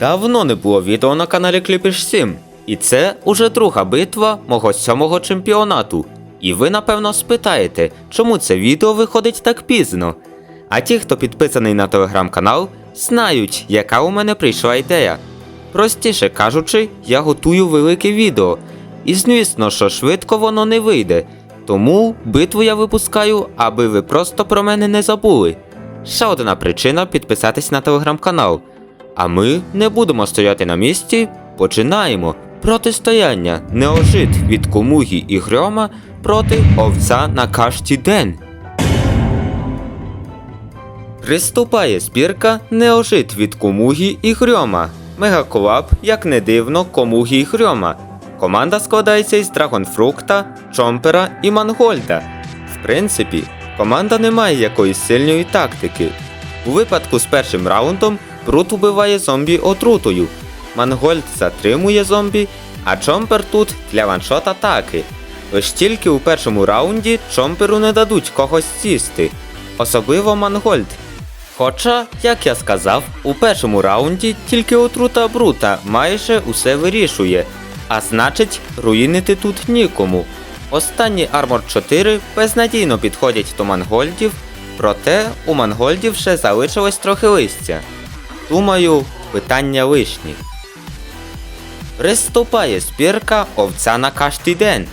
Давно не було відео на каналі Кліпіш 7. І це уже друга битва мого сьомого чемпіонату. І ви напевно спитаєте, чому це відео виходить так пізно. А ті, хто підписаний на телеграм-канал, знають, яка у мене прийшла ідея. Простіше кажучи, я готую велике відео. І звісно, що швидко воно не вийде. Тому битву я випускаю, аби ви просто про мене не забули. Ще одна причина підписатись на телеграм-канал. А ми не будемо стояти на місці, починаємо. Протистояння неожит від Комугі і Грьома проти овця на кашті день. Приступає збірка неожит від Комугі і Грьома. Мегаколаб, як не дивно, Комугі і Грьома. Команда складається із Драгонфрукта, Чомпера і Мангольда. В принципі, команда не має якоїсь сильної тактики. У випадку з першим раундом Брут убиває зомбі отрутою. Мангольд затримує зомбі, а Чомпер тут для ваншот атаки. Лиш тільки у першому раунді Чомперу не дадуть когось сісти, особливо Мангольд. Хоча, як я сказав, у першому раунді тільки отрута Брута майже усе вирішує, а значить, руїнити тут нікому. Останні Армор 4 безнадійно підходять до мангольдів, проте у мангольдів ще залишилось трохи листя. Думаю, питання лишні. Приступає збірка овця на кашті день.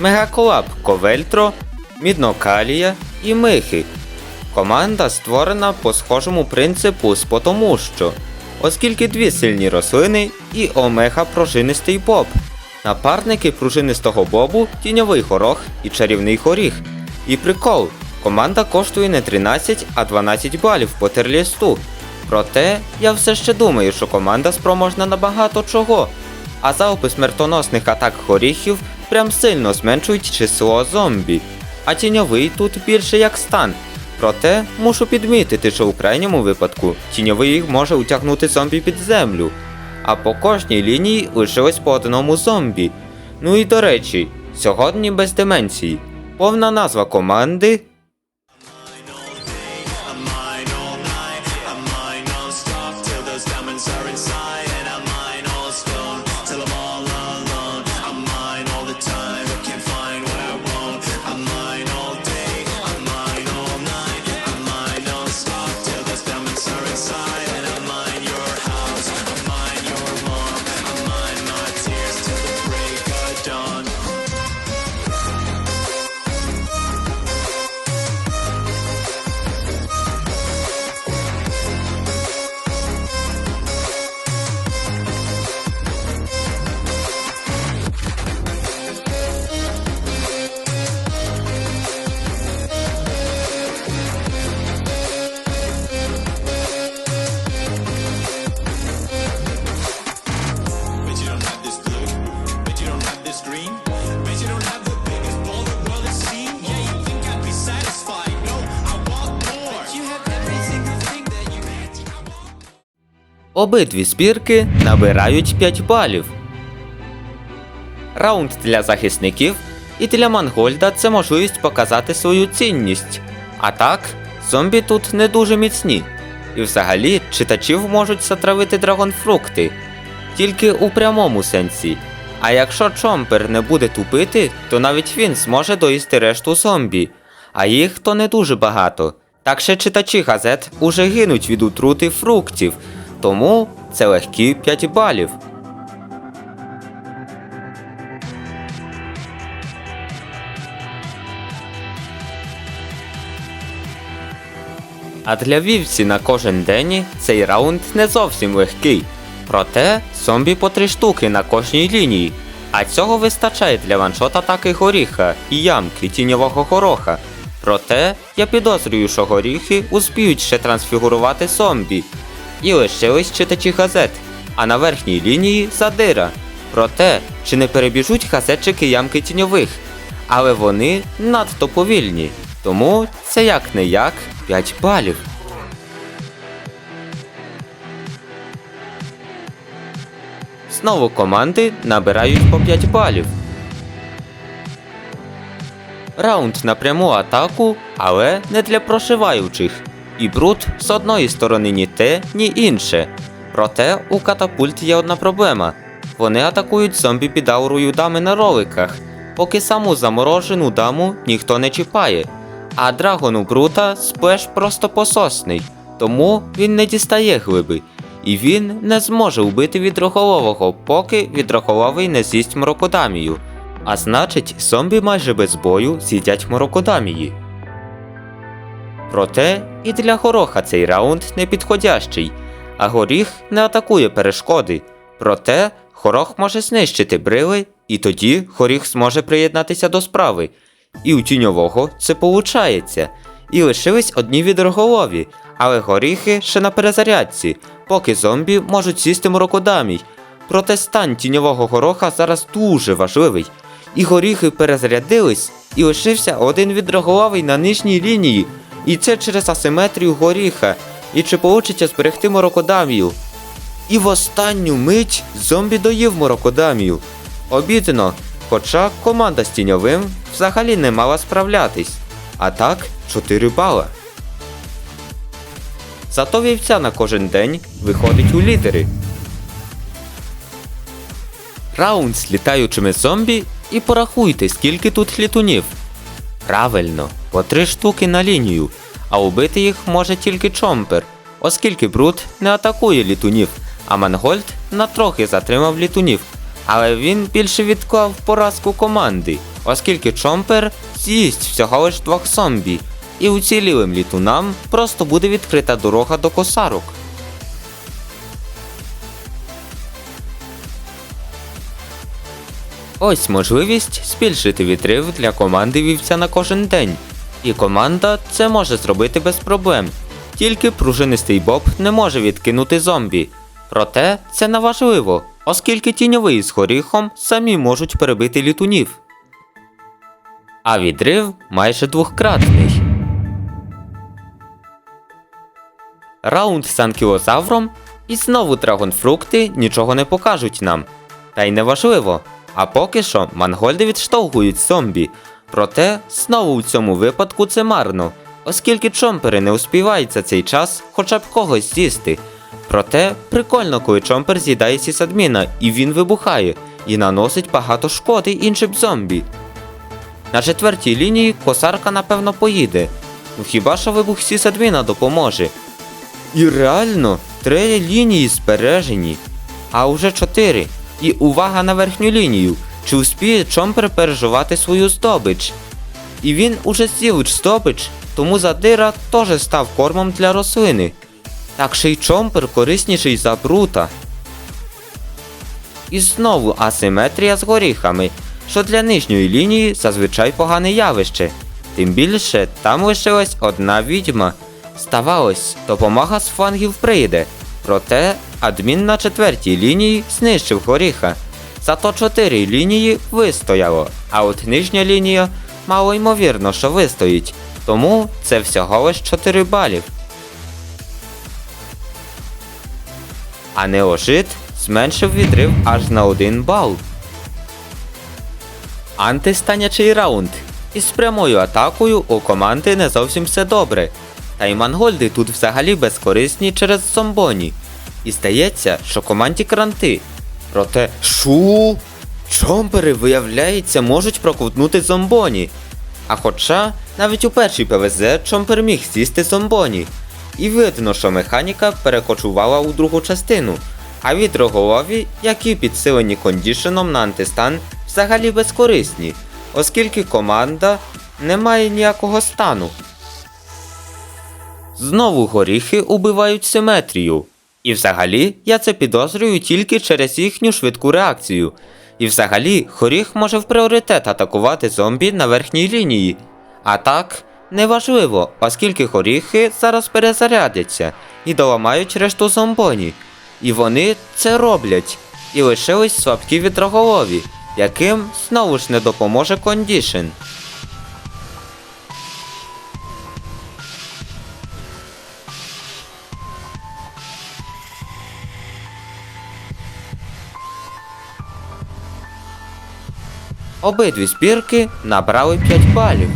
Мегаколаб Ковельтро, Міднокалія і Михи. Команда створена по схожому принципу з потому що, оскільки дві сильні рослини і омега пружинистий боб. Напарники пружинистого бобу тіньовий горох і чарівний горіх. І прикол, команда коштує не 13, а 12 балів по терлісту. Проте я все ще думаю, що команда спроможна на багато чого. А залпи смертоносних атак горіхів прям сильно зменшують число зомбі. А тіньовий тут більше як стан. Проте мушу підмітити, що у крайньому випадку тіньовий може утягнути зомбі під землю. А по кожній лінії лишилось по одному зомбі. Ну і до речі, сьогодні без деменції. Повна назва команди Обидві збірки набирають 5 балів. Раунд для захисників і для Мангольда це можливість показати свою цінність. А так, зомбі тут не дуже міцні. І взагалі читачів можуть затравити драгонфрукти. Тільки у прямому сенсі. А якщо Чомпер не буде тупити, то навіть він зможе доїсти решту зомбі. А їх то не дуже багато. Так ще читачі газет уже гинуть від утрути фруктів, тому це легкі 5 балів. А для вівці на кожен день цей раунд не зовсім легкий. Проте зомбі по три штуки на кожній лінії. А цього вистачає для ваншот атаки горіха і ямки тіньового гороха. Проте я підозрюю, що горіхи успіють ще трансфігурувати зомбі. І лишились читачі газет, а на верхній лінії задира. Проте, чи не перебіжуть газетчики ямки тіньових? Але вони надто повільні. Тому це як не як 5 балів. Знову команди набирають по 5 балів. Раунд на пряму атаку, але не для прошиваючих. І бруд з одної сторони ні те, ні інше. Проте у катапульт є одна проблема. Вони атакують зомбі під аурою дами на роликах, поки саму заморожену даму ніхто не чіпає. А драгону Брута сплеш просто пососний, тому він не дістає глиби, і він не зможе вбити відроголового, поки відроголовий не з'їсть мрокодамію. А значить, зомбі майже без бою з'їдять мрокодамії. Проте і для гороха цей раунд не підходящий, а горіх не атакує перешкоди. Проте горох може знищити брили, і тоді горіх зможе приєднатися до справи. І у тіньового це получається. І лишились одні відроголові, але горіхи ще на перезарядці, поки зомбі можуть сісти мрокодамій. Проте стан тіньового гороха зараз дуже важливий. І горіхи перезарядились, і лишився один відроголовий на нижній лінії. І це через асиметрію горіха. І чи получиться зберегти морокодамію? І в останню мить зомбі доїв морокодамію. Обідно, хоча команда з тіньовим взагалі не мала справлятись. А так, 4 бала. Зато вівця на кожен день виходить у лідери. Раунд з літаючими зомбі і порахуйте, скільки тут літунів. Правильно, по три штуки на лінію, а убити їх може тільки чомпер, оскільки Брут не атакує літунів, а Мангольд на трохи затримав літунів. Але він більше відклав поразку команди, оскільки чомпер з'їсть всього лиш двох зомбі, і уцілілим літунам просто буде відкрита дорога до косарок. Ось можливість збільшити відрив для команди вівця на кожен день. І команда це може зробити без проблем. Тільки пружинистий Боб не може відкинути зомбі. Проте це не важливо, оскільки тіньовий з горіхом самі можуть перебити літунів. А відрив майже двохкратний. Раунд з анкілозавром і знову драгонфрукти нічого не покажуть нам. Та й не важливо. А поки що мангольди відштовхують зомбі. Проте знову у цьому випадку це марно, оскільки чомпери не успівають за цей час хоча б когось з'їсти. Проте прикольно, коли чомпер з'їдає сісадміна і він вибухає і наносить багато шкоди іншим зомбі. На четвертій лінії косарка напевно поїде. Ну хіба що вибух сісадміна допоможе. І реально, три лінії збережені, а уже чотири. І увага на верхню лінію. Чи успіє Чомпер переживати свою здобич? І він уже з'їв здобич, тому задира теж став кормом для рослини. Так ще й Чомпер корисніший за брута. І знову асиметрія з горіхами, що для нижньої лінії зазвичай погане явище. Тим більше там лишилась одна відьма. Ставалось, допомога з флангів прийде. Проте адмін на четвертій лінії знищив горіха. Зато чотири лінії вистояло, а от нижня лінія мало ймовірно, що вистоїть. Тому це всього лиш 4 балів. А неожит зменшив відрив аж на 1 бал. Антистанячий раунд. Із прямою атакою у команди не зовсім все добре. Та й мангольди тут взагалі безкорисні через зомбоні. І здається, що команді кранти. Проте шу? Чомпери, виявляється, можуть проковтнути зомбоні. А хоча навіть у першій ПВЗ Чомпер міг сісти зомбоні. І видно, що механіка перекочувала у другу частину. А відроголові, які підсилені кондішеном на антистан, взагалі безкорисні, оскільки команда не має ніякого стану. Знову горіхи убивають симетрію. І взагалі я це підозрюю тільки через їхню швидку реакцію. І взагалі горіх може в пріоритет атакувати зомбі на верхній лінії. А так, неважливо, оскільки горіхи зараз перезарядяться і доламають решту зомбоні. І вони це роблять. І лишились слабкі відроголові, яким знову ж не допоможе кондішн. Обидві збірки набрали 5 балів.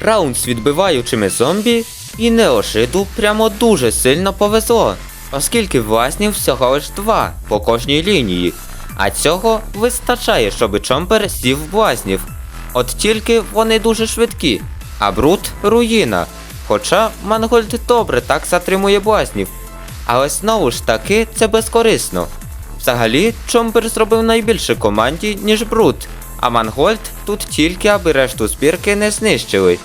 Раунд з відбиваючими зомбі І неошиду прямо дуже сильно повезло, оскільки власнів всього лиш два по кожній лінії. А цього вистачає, щоб чомпер сів в блазнів. От тільки вони дуже швидкі, а брут руїна. Хоча Мангольд добре так затримує блазнів. Але знову ж таки це безкорисно. Взагалі, Чомпер зробив найбільше команді, ніж Брут, а Мангольд тут тільки аби решту збірки не знищили.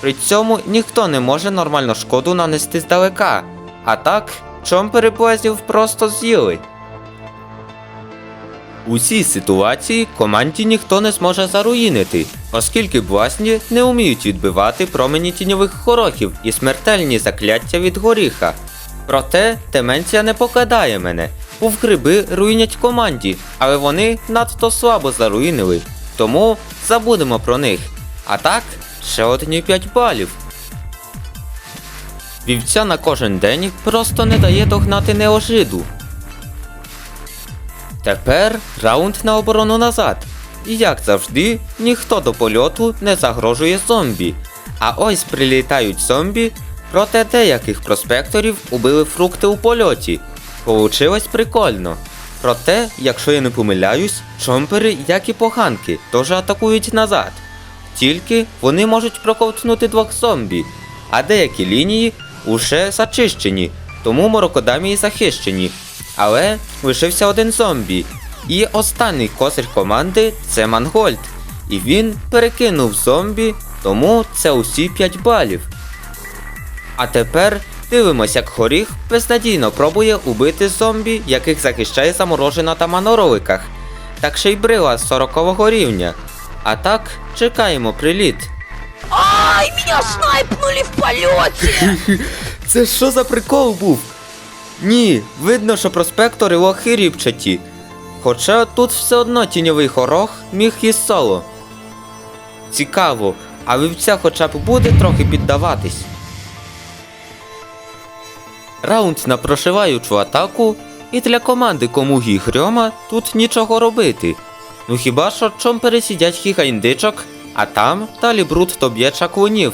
При цьому ніхто не може нормально шкоду нанести здалека. А так, чомпери блазів просто з'їли. У цій ситуації команді ніхто не зможе заруїнити, оскільки бласні не вміють відбивати промені тіньових хорохів і смертельні закляття від горіха. Проте Деменція не покидає мене. Був гриби руйнять команді, але вони надто слабо заруїнили. Тому забудемо про них. А так, ще одні 5 балів. Вівця на кожен день просто не дає догнати неожиду. Тепер раунд на оборону назад. І як завжди, ніхто до польоту не загрожує зомбі. А ось прилітають зомбі, проте деяких проспекторів убили фрукти у польоті. Получилось прикольно. Проте, якщо я не помиляюсь, чомпери, як і поганки, теж атакують назад. Тільки вони можуть проковтнути двох зомбі, а деякі лінії уже зачищені, тому морокодамії захищені. Але лишився один зомбі. І останній козир команди це Мангольд. І він перекинув зомбі, тому це усі 5 балів. А тепер дивимось, як горіх безнадійно пробує убити зомбі, яких захищає заморожена тама на роликах. Так ще й брила з 40 рівня. А так, чекаємо приліт. Ай, меня снайпнули в полете! Це що за прикол був? Ні, видно, що проспектори лохи ріпчаті. Хоча тут все одно тіньовий хорох міг і соло. Цікаво, а вівця хоча б буде трохи піддаватись. Раунд на прошиваючу атаку, і для команди Комугі Грьома тут нічого робити. Ну хіба що чом пересидять кілька індичок, а там далі бруд то б'є чаклунів.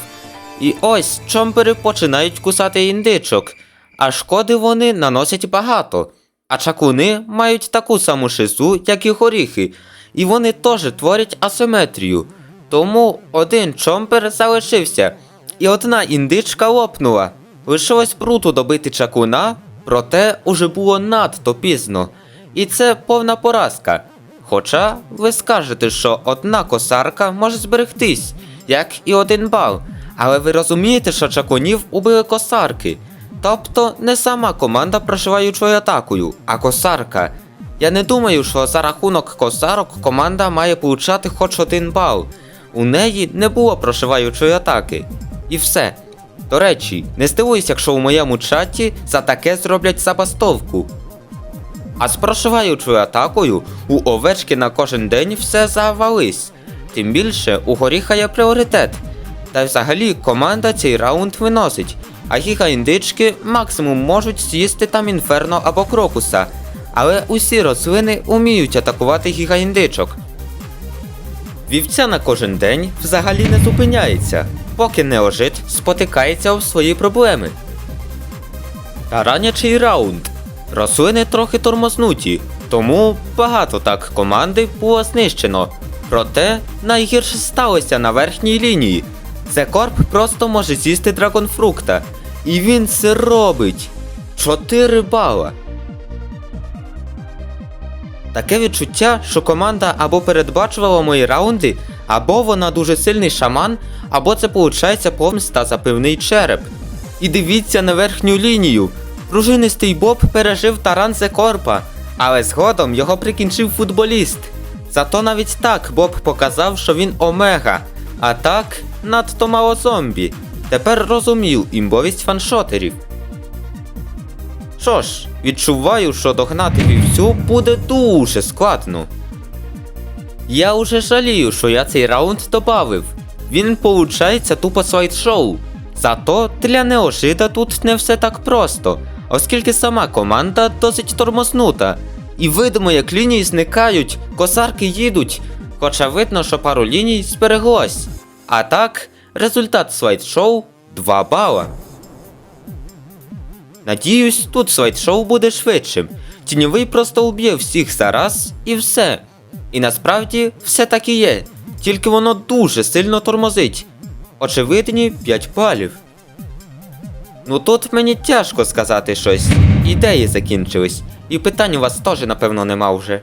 І ось чомпери починають кусати індичок, а шкоди вони наносять багато. А чаклуни мають таку саму шизу, як і горіхи, і вони теж творять асиметрію. Тому один чомпер залишився, і одна індичка лопнула. Лишилось бруту добити чаклуна, проте уже було надто пізно. І це повна поразка. Хоча ви скажете, що одна косарка може зберегтись, як і один бал. Але ви розумієте, що чакунів убили косарки. Тобто не сама команда прошиваючою атакою, а косарка. Я не думаю, що за рахунок косарок команда має получати хоч один бал. У неї не було прошиваючої атаки. І все. До речі, не здивуйся, якщо у моєму чаті за таке зроблять забастовку. А з прошиваючою атакою у овечки на кожен день все завались. Тим більше у горіха є пріоритет. Та й взагалі команда цей раунд виносить, а гіга індички максимум можуть з'їсти там інферно або крокуса. Але усі рослини уміють атакувати гіга індичок. Вівця на кожен день взагалі не зупиняється, поки неожит спотикається в свої проблеми. Таранячий раунд. Рослини трохи тормознуті, тому багато так команди було знищено. Проте найгірше сталося на верхній лінії. Зекорп просто може з'їсти драгонфрукта. І він це робить. 4 бала. Таке відчуття, що команда або передбачувала мої раунди, або вона дуже сильний шаман, або це виходить помста за пивний череп. І дивіться на верхню лінію. Пружинистий Боб пережив таран Зекорпа, але згодом його прикінчив футболіст. Зато навіть так Боб показав, що він омега, а так надто мало зомбі. Тепер розумів імбовість фаншотерів. Що ж, відчуваю, що догнати вівцю буде дуже складно. Я уже жалію, що я цей раунд добавив. Він получається тупо слайд-шоу. Зато для неожида тут не все так просто, оскільки сама команда досить тормознута. І видимо, як лінії зникають, косарки їдуть, хоча видно, що пару ліній збереглось. А так, результат слайд-шоу 2 бала. Надіюсь, тут слайд-шоу буде швидшим. Тіньовий просто уб'є всіх зараз і все. І насправді все так і є. Тільки воно дуже сильно тормозить. Очевидні 5 балів. Ну тут мені тяжко сказати щось. Ідеї закінчились. І питань у вас теж, напевно, нема вже.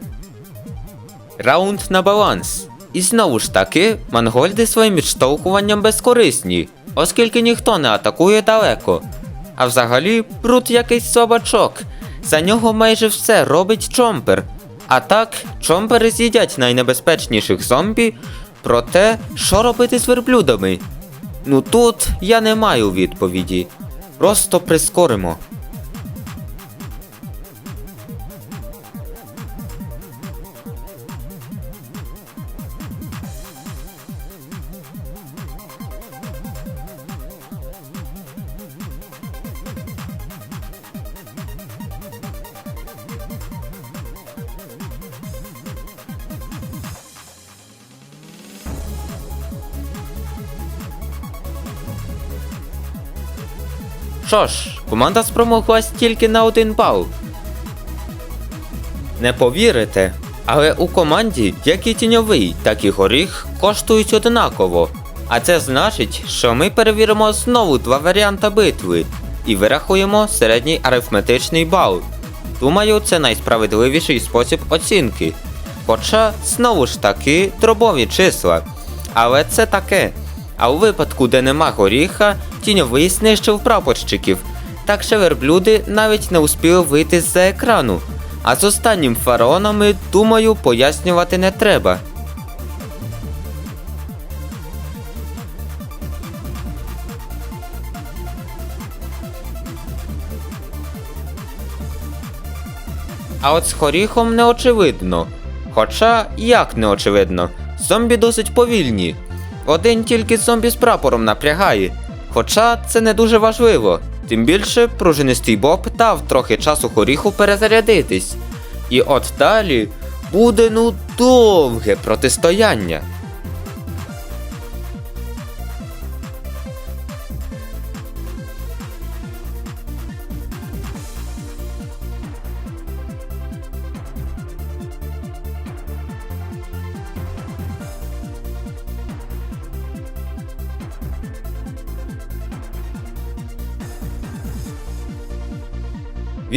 Раунд на баланс. І знову ж таки, мангольди своїм відштовхуванням безкорисні, оскільки ніхто не атакує далеко. А взагалі, брут якийсь собачок. За нього майже все робить чомпер. А так, чомпери з'їдять найнебезпечніших зомбі. Проте, що робити з верблюдами? Ну тут я не маю відповіді. Просто прискоримо. Що ж, команда спромоглась тільки на один бал. Не повірите, але у команді як і тіньовий, так і горіх коштують однаково. А це значить, що ми перевіримо знову два варіанти битви і вирахуємо середній арифметичний бал. Думаю, це найсправедливіший спосіб оцінки. Хоча, знову ж таки, дробові числа. Але це таке. А у випадку, де нема горіха, тіньовий знищив прапорщиків. Так що верблюди навіть не успіли вийти з-за екрану. А з останнім фараонами, думаю, пояснювати не треба. А от з горіхом не очевидно. Хоча як не очевидно, зомбі досить повільні. Один тільки зомбі з прапором напрягає. Хоча це не дуже важливо. Тим більше пружинистий Боб дав трохи часу хоріху перезарядитись. І от далі буде ну довге протистояння.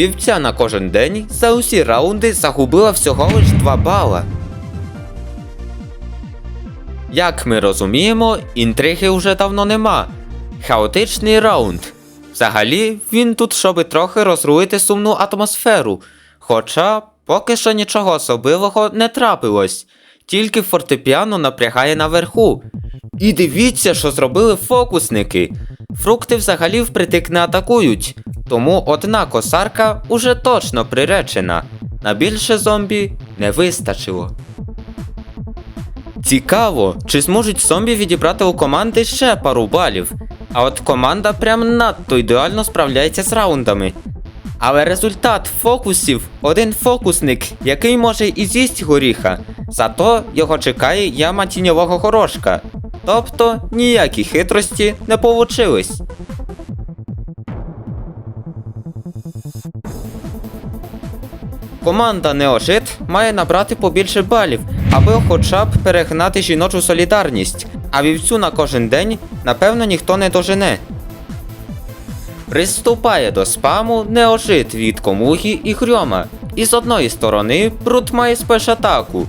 Вівця на кожен день за усі раунди загубила всього лиш 2 бала. Як ми розуміємо, інтриги вже давно нема. Хаотичний раунд. Взагалі, він тут, щоби трохи розруїти сумну атмосферу. Хоча поки що нічого особливого не трапилось, тільки фортепіано напрягає наверху. І дивіться, що зробили фокусники. Фрукти взагалі впритик не атакують, тому одна косарка уже точно приречена. На більше зомбі не вистачило. Цікаво, чи зможуть зомбі відібрати у команди ще пару балів. А от команда прям надто ідеально справляється з раундами. Але результат фокусів один фокусник, який може і з'їсть горіха, зато його чекає яма тіньового горошка. Тобто ніякі хитрості не получились. Команда Неошит має набрати побільше балів, аби хоча б перегнати жіночу солідарність, а вівцю на кожен день, напевно, ніхто не дожене. Приступає до спаму неожит від комугі і хрьома. І з одної сторони Брут має спеш-атаку.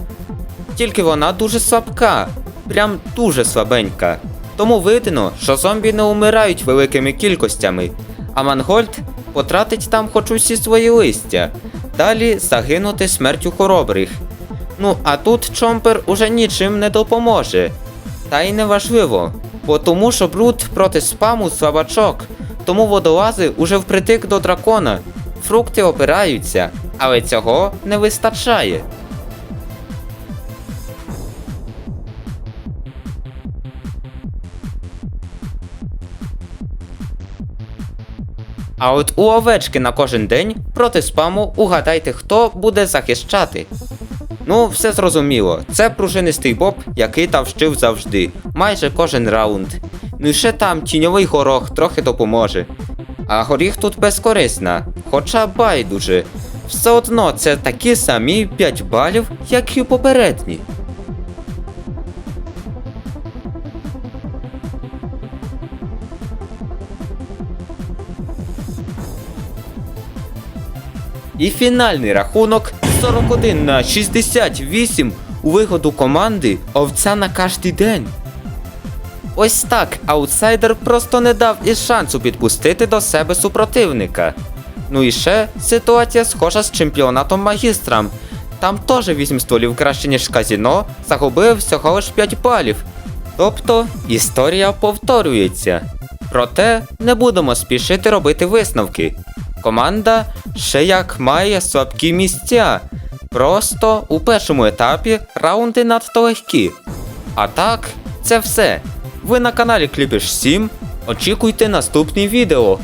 Тільки вона дуже слабка, прям дуже слабенька. Тому видно, що зомбі не умирають великими кількостями, а Мангольд потратить там хоч усі свої листя, далі загинути смертю хоробрих. Ну а тут Чомпер уже нічим не допоможе. Та й не важливо, бо тому що бруд проти спаму слабачок, тому водолази уже впритик до дракона. Фрукти опираються, але цього не вистачає. А от у овечки на кожен день проти спаму угадайте, хто буде захищати. Ну, все зрозуміло. Це пружинистий боб, який тавщив завжди, майже кожен раунд. Ну і ще там тіньовий горох трохи допоможе. А горіх тут безкорисна, хоча байдуже. Все одно це такі самі 5 балів, як і попередні. І фінальний рахунок 41 на 68 у вигоду команди овця на кожний день. Ось так аутсайдер просто не дав і шансу підпустити до себе супротивника. Ну і ще ситуація схожа з чемпіонатом магістрам. Там теж 8 стволів краще, ніж казіно, загубив всього лиш 5 балів. Тобто історія повторюється. Проте не будемо спішити робити висновки. Команда ще як має слабкі місця. Просто у першому етапі раунди надто легкі. А так, це все. Ви на каналі Кліпіш 7. Очікуйте наступні відео.